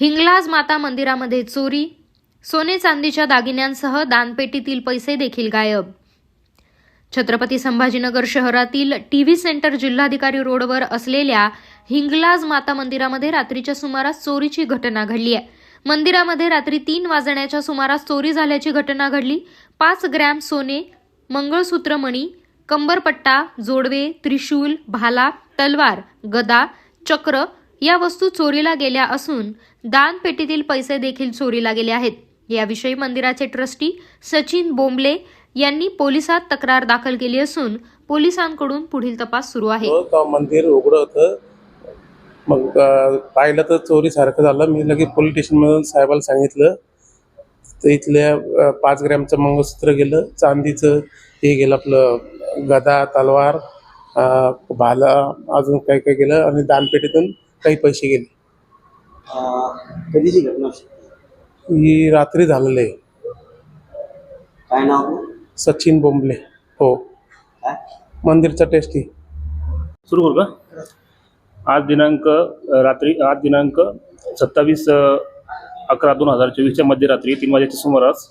हिंगलाज माता मंदिरामध्ये चोरी सोने चांदीच्या दागिन्यांसह दानपेटीतील पैसे देखील गायब. छत्रपती संभाजीनगर शहरातील टी व्ही सेंटर जिल्हाधिकारी रोडवर असलेल्या हिंगलाज माता मंदिरामध्ये रात्रीच्या सुमारास चोरीची घटना घडली आहे. मंदिरामध्ये रात्री तीन वाजण्याच्या सुमारास चोरी झाल्याची घटना घडली. पाच ग्रॅम सोने मंगळसूत्रमणी कंबरपट्टा जोडवे त्रिशूल भाला तलवार गदा चक्र या वस्तू चोरीला गेल्या असून दानपेटीतील पैसे देखील चोरीला गेले आहेत. याविषयी मंदिराचे ट्रस्टी सचिन बोंबले यांनी पोलिसात तक्रार दाखल केली असून पोलिसांकडून पुढील तपास सुरू आहे. मंदिर उघडं होतं. मग पाहिलं तर चोरीसारखं झालं. मी लगेच पोलीस स्टेशनमधून साहेबाला सांगितलं. तर इथल्या पाच ग्रॅमचं मंगळसूत्र गेलं. चांदीचं हे गेलं आपलं गदा तलवार भाला अजून काही काही गेलं. आणि दानपेटीतून काही पैसे गेले. अं, कधीची घटना? ही रात्री झालेलं आहे. काय नाव? सचिन बोंबले. हो. काय? मंदिरचा टेस्टी सुरू करू का? आज दिनांक अ, रात्री आज दिनांक सत्तावीस अ, अकरा दोन हजार चोवीसच्या मध्यरात्री तीन वाजेच्या सुमारास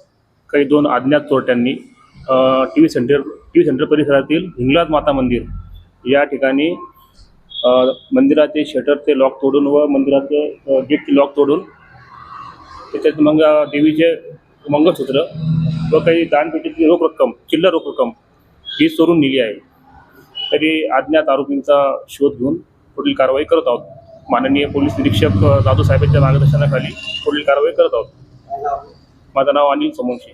काही दोन अज्ञात चोरट्यांनी T V centre T V centre परिसरातील हिंगलाज माता मंदिर या ठिकाणी मंदिराचे शटरचे लॉक तोडून व मंदिराचे गेटचे लॉक तोडून त्याच्यात मग देवीचे मंगळसूत्र व काही दानपेटीची रोख रक्कम चिल्लर रोख रक्कम ही चोरून नेली आहे. तरी अज्ञात आरोपींचा शोध घेऊन पुढील कारवाई करत आहोत. माननीय पोलीस निरीक्षक अ, जाधव साहेबांच्या मार्गदर्शनाखाली पुढील कारवाई करत आहोत. माझं नाव अनिल समोंशी